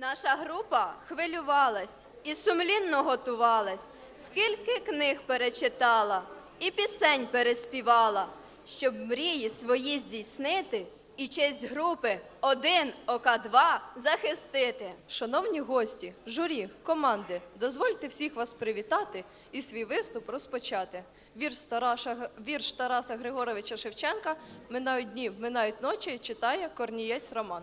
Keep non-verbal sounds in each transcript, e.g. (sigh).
Наша група хвилювалась і сумлінно готувалась, скільки книг перечитала і пісень переспівала, щоб мрії свої здійснити і честь групи один ока два захистити. Шановні гості, журі, команди, дозвольте всіх вас привітати і свій виступ розпочати. Вірш Тараса, вірш Тараса Григоровича Шевченка «Минають дні, минають ночі» читає Корнієць Роман.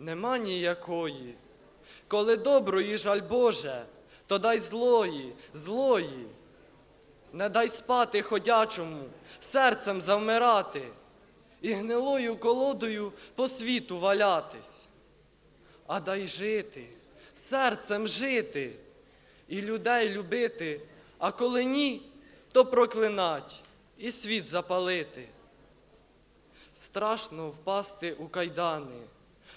Нема ніякої. Коли доброї жаль Боже, то дай злої, злої. Не дай спати ходячому, серцем завмирати і гнилою колодою по світу валятись. А дай жити, серцем жити і людей любити, а коли ні, то проклинать і світ запалити. Страшно впасти у кайдани,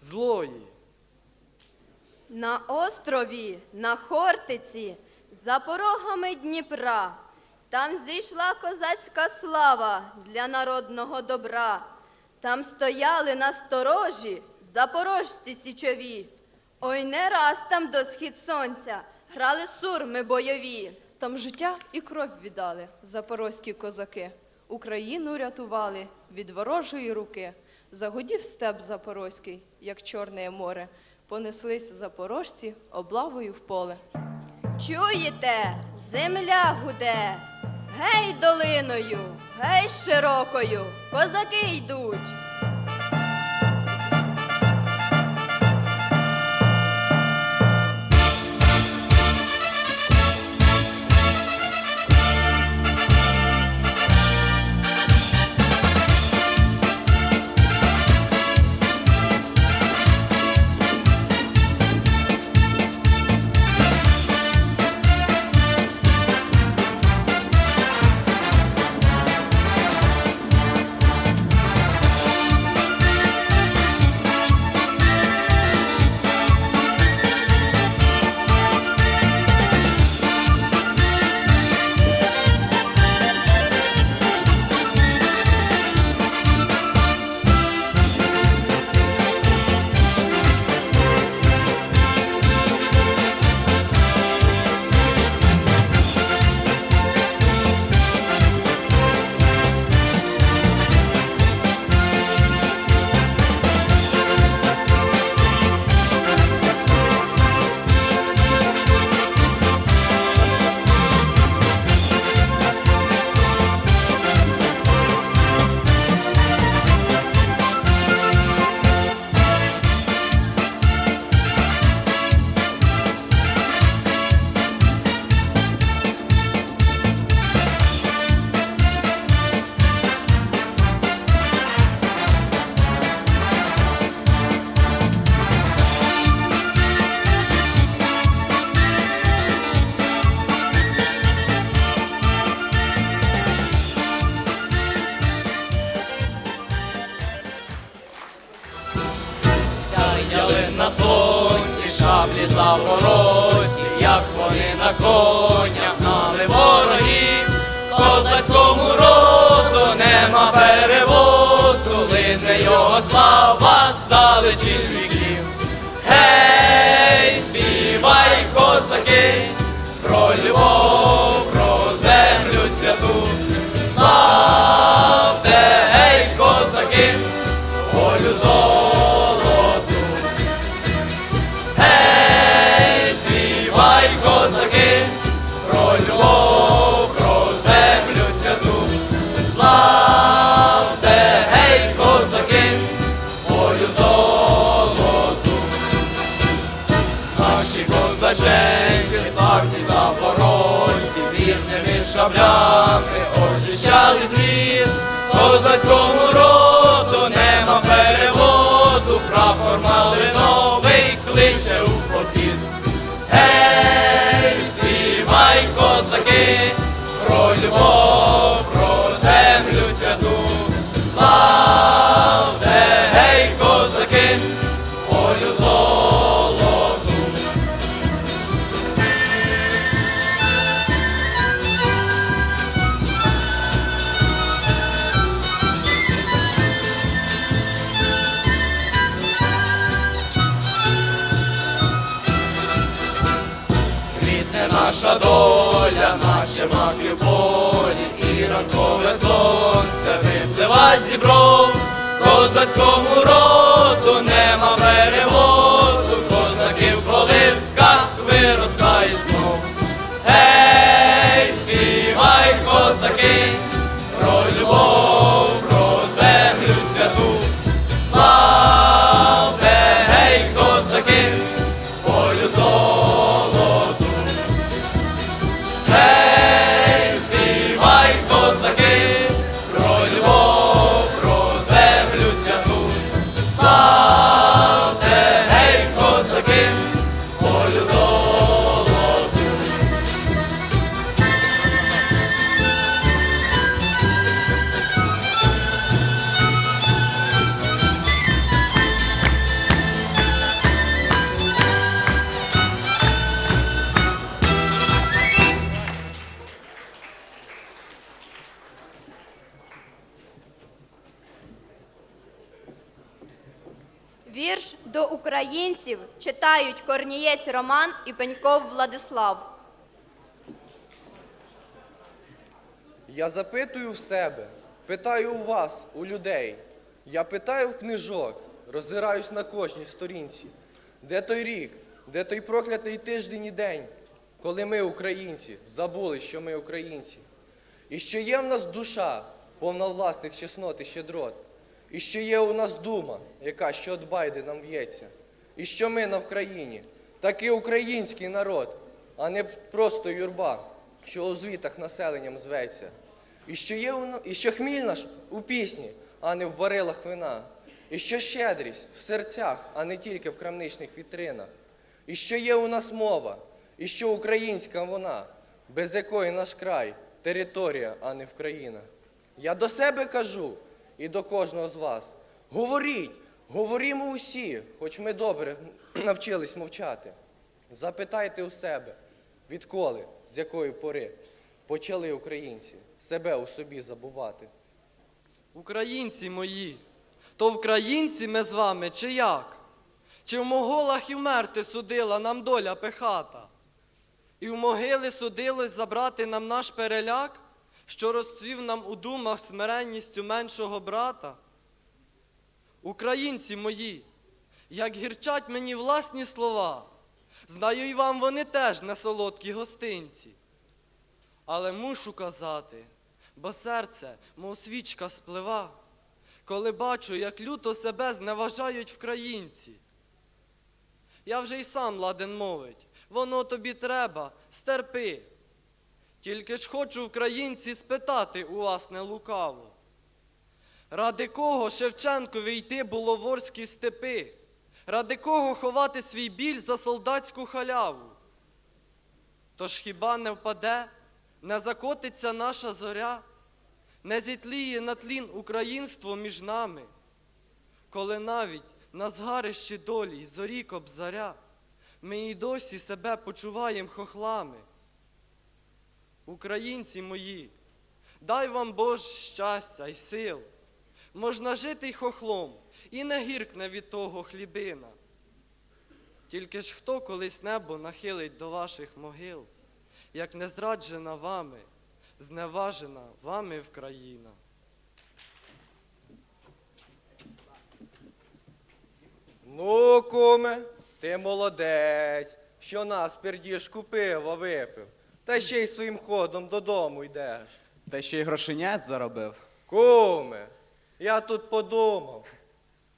злої. На острові, на Хортиці, за порогами Дніпра, там зійшла козацька слава для народного добра. Там стояли на сторожі запорожці січові. Ой, не раз там до схід сонця грали сурми бойові. Там життя і кров віддали запорозькі козаки. Україну рятували від ворожої руки. Загудів степ запорозький, як чорне море. Понеслись запорожці облавою в поле. Чуєте, земля гуде, гей долиною, гей широкою, козаки йдуть. слава здалечі віків. Гей, співай, козаки, про любов, про землю святу, славте, гей, козаки, волю зо. Запорожці, вірними шаблями очищали звір, козацькому наша доля, наші маки полі, і ранкове сонце виплива з дібров. Козацькому роду нема Вірш до українців читають Корнієць Роман і Пеньков Владислав. Я запитую в себе, питаю у вас, у людей. Я питаю в книжок, роззираюсь на кожній сторінці. Де той рік, де той проклятий тиждень і день, коли ми, українці, забули, що ми українці. І що є в нас душа, повна власних чеснот і щедрот. І що є у нас дума, яка що от байди нам в'ється. І що ми на Вкраїні, таки український народ, а не просто юрба, що у звітах населенням зветься. І що є і що хміль наш у пісні, а не в барилах вина. І що щедрість в серцях, а не тільки в крамничних вітринах. І що є у нас мова, і що українська вона, без якої наш край, територія, а не Вкраїна. Я до себе кажу і до кожного з вас. Говоріть, говорімо усі, хоч ми добре (clears throat) навчились мовчати. Запитайте у себе, відколи, з якої пори почали українці себе у собі забувати. Українці мої, то вкраїнці ми з вами чи як? Чи в моголах і вмерти судила нам доля пехата? І в могили судилось забрати нам наш переляк, що розцвів нам у думах смиренністю меншого брата? Українці мої, як гірчать мені власні слова, знаю і вам вони теж не солодкі гостинці. Але мушу казати, бо серце, мов свічка сплива, коли бачу, як люто себе зневажають вкраїнці. Я вже й сам ладен мовить, воно тобі треба, стерпи. Тільки ж хочу вкраїнці спитати у вас не лукаво. Ради кого Шевченкові йти було в Орські степи? Ради кого ховати свій біль за солдатську халяву? Тож хіба не впаде, не закотиться наша зоря, не зітліє на тлін українство між нами, коли навіть на згарищі долі й зорі кобзаря ми і досі себе почуваємо хохлами. Українці мої, дай вам Боже щастя й сил. Можна жити й хохлом, і не гіркне від того хлібина. Тільки ж хто колись небо нахилить до ваших могил, як не зраджена вами, зневажена вами Вкраїна. Ну, куме, ти молодець, що нас пердіжку пива випив, та ще й своїм ходом додому йдеш. Та ще й грошенят заробив. Куме, я тут подумав.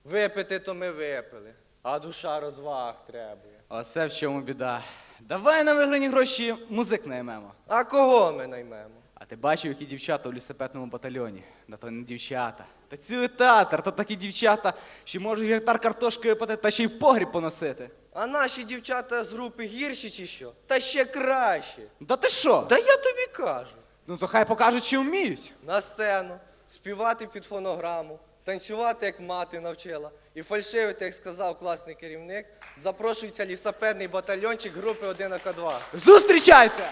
Випити то ми випили, а душа розваг требує. Оце в чому біда. Давай на виграні гроші музик наймемо. А кого ми наймемо? А ти бачив, які дівчата у лісопетному батальйоні? Да то не дівчата. Та цілий театр, то такі дівчата, що можуть гектар картошки випити та ще й погріб поносити. А наші дівчата з групи гірші чи що? Та ще краще. Да ти що? Та я тобі кажу. Ну то хай покажуть, чи вміють. На сцену, співати під фонограму, танцювати, як мати навчила, і фальшивити, як сказав класний керівник, запрошується лісопедний батальйончик групи 1 к 2. Зустрічайте!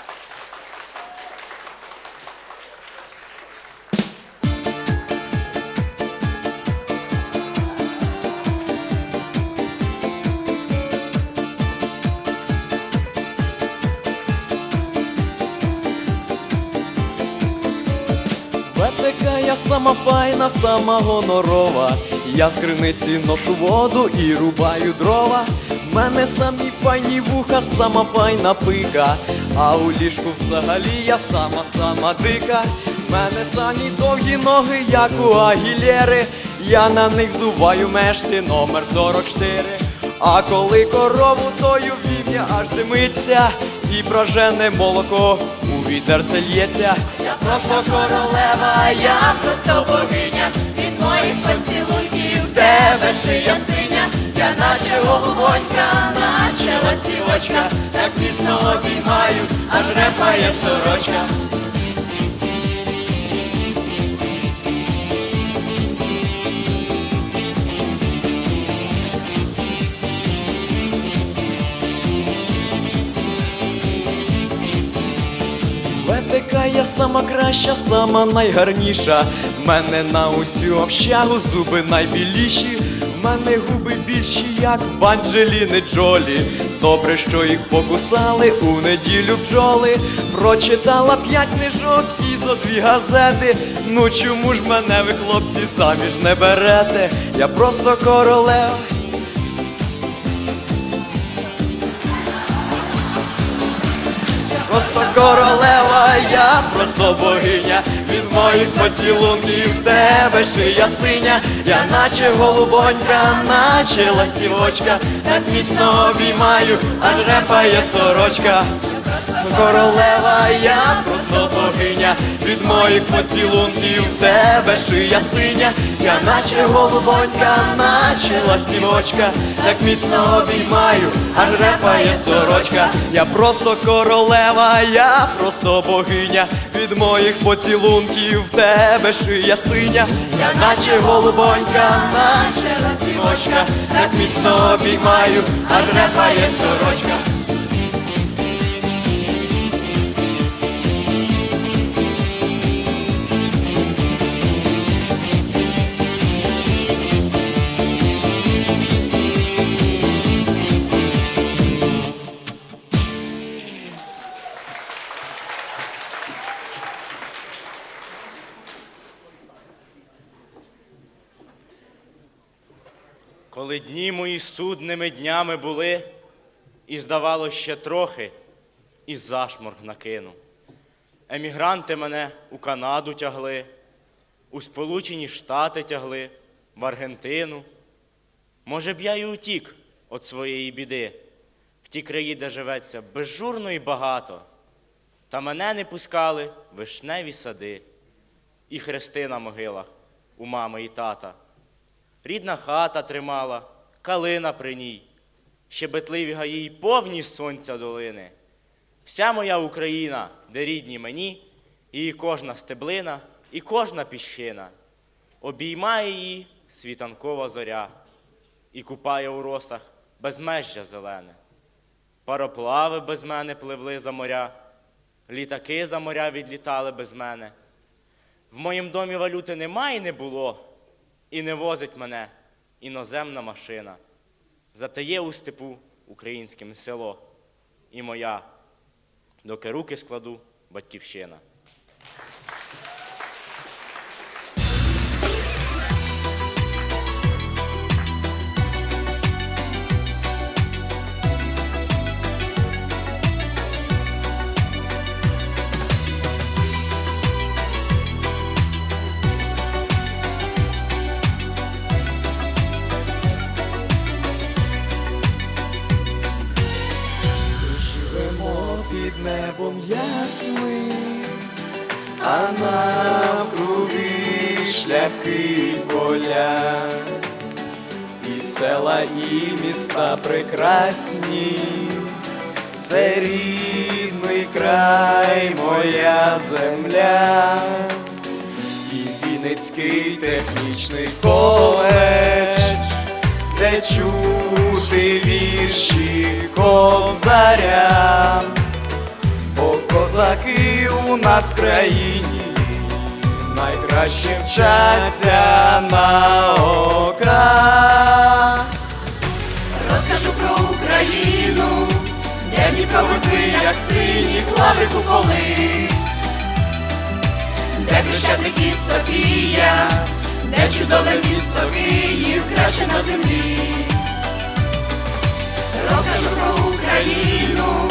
Сама файна, сама гонорова. Я з криниці ношу воду і рубаю дрова. В мене самі файні вуха, сама файна пика. А у ліжку взагалі я сама сама дика. В мене самі довгі ноги, як у агілєри. Я на них здуваю мешти номер 44. А коли корову тою вівня аж димиться, і прожене молоко у вітерце лється. Просто королева, я просто богиня, від моїх поцілунків тебе шия синя, я наче голубонька, наче ластівочка, так міцно обіймаю, аж репає сорочка. Ветика я сама краща, сама найгарніша. В мене на усю общагу зуби найбіліші. В мене губи більші, як в Анджеліни Джолі. Добре, що їх покусали у неділю бджоли. Прочитала п'ять книжок і зо дві газети. Ну чому ж мене ви, хлопці, самі ж не берете? Я просто королева. Просто королева, я просто богиня, від моїх поцілунків тебе шия синя, я наче голубонька, наче ластівочка, так міцно обіймаю, аж репає сорочка. Королева, я просто богиня, від моїх поцілунків тебе шия синя, я наче голубонька, наче ластівочка, так міцно обіймаю, аж репає сорочка. Я просто королева, я просто богиня, від моїх поцілунків тебе шия синя, я наче голубонька, наче ластівочка, так міцно обіймаю, аж репає сорочка. Судними днями були, і здавалось ще трохи, і зашморг накину. Емігранти мене у Канаду тягли, у Сполучені Штати тягли, в Аргентину. Може б я й утік від своєї біди, в ті краї, де живеться безжурно і багато. Та мене не пускали вишневі сади, і хрести на могилах у мами і тата. Рідна хата тримала, калина при ній, щебетливі гаї повні сонця долини. Вся моя Україна, де рідні мені, і кожна стеблина, і кожна піщина. Обіймає її світанкова зоря, і купає у росах безмежжя зелене. Пароплави без мене пливли за моря, літаки за моря відлітали без мене. В моїм домі валюти немає і не було, і не возить мене іноземна машина. затає у степу українським село, і моя, доки руки складу, батьківщина. Села, і міста прекрасні, це рідний край, моя земля, і Вінницький технічний коледж, де чути вірші кобзаря, бо козаки у нас в країні найкраще вчаться на оках. Де Дніпро як синіх лаври куполи, де Хрещатик Софія, де чудове місто Київ краще на землі. Розкажу про Україну,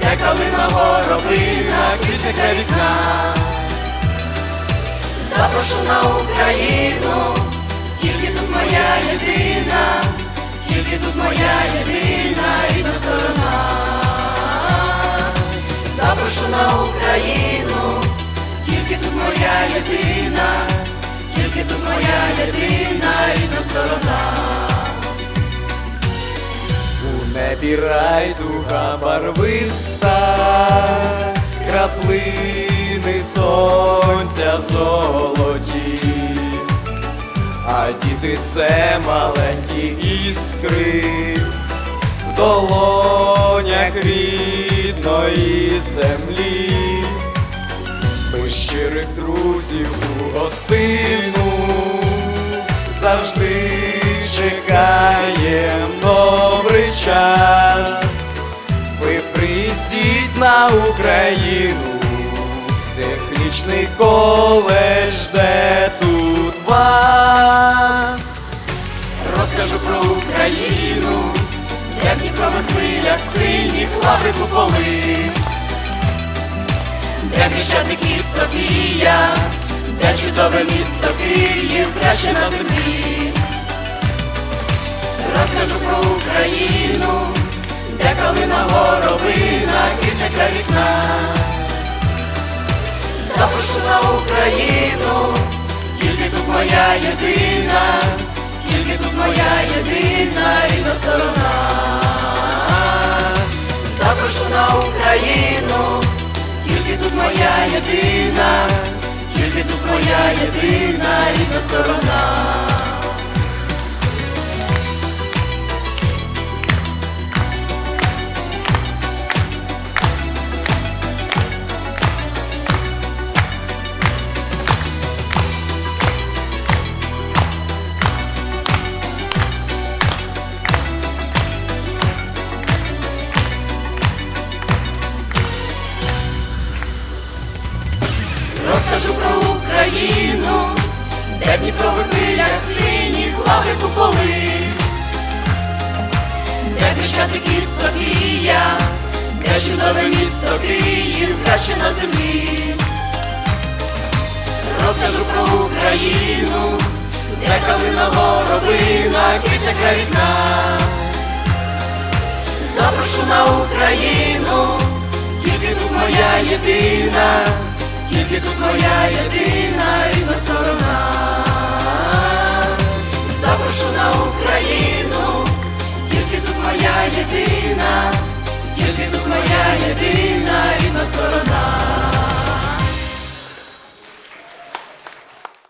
де калина горобина, квітне вікна. Запрошу на Україну, тільки тут моя єдина, тільки тут моя єдина рідна сторона. Запрошу на Україну, тільки тут моя єдина, тільки тут моя єдина рідна сторона. У небі райдуга барвиста, краплини сонця золоті, а діти це маленькі іскри в долонях рідної землі. Ми щирих друзів у гостину завжди чекаєм добрий час. Ви приїздіть на Україну, технічний коледж, де тут вас. Розкажу про Україну, хвиля синіх лаври куполи, де Хрещатик і Софія, де чудове місто Київ краще на землі. Розкажу про Україну, де калина горобина, квітне край вікна. Запрошу на Україну, тільки тут моя єдина, тільки тут моя єдина рідна сторона. Запрошу на Україну, тільки тут моя єдина, тільки тут моя єдина рідна сторона. Чудове місто Київ краще на землі. Розкажу про Україну, де калина горобина, квітне край вікна. Запрошу на Україну, тільки тут моя єдина, тільки тут моя єдина рідна сторона. Запрошу на Україну, тільки тут моя єдина, тільки тут моя єдина рідна сторона.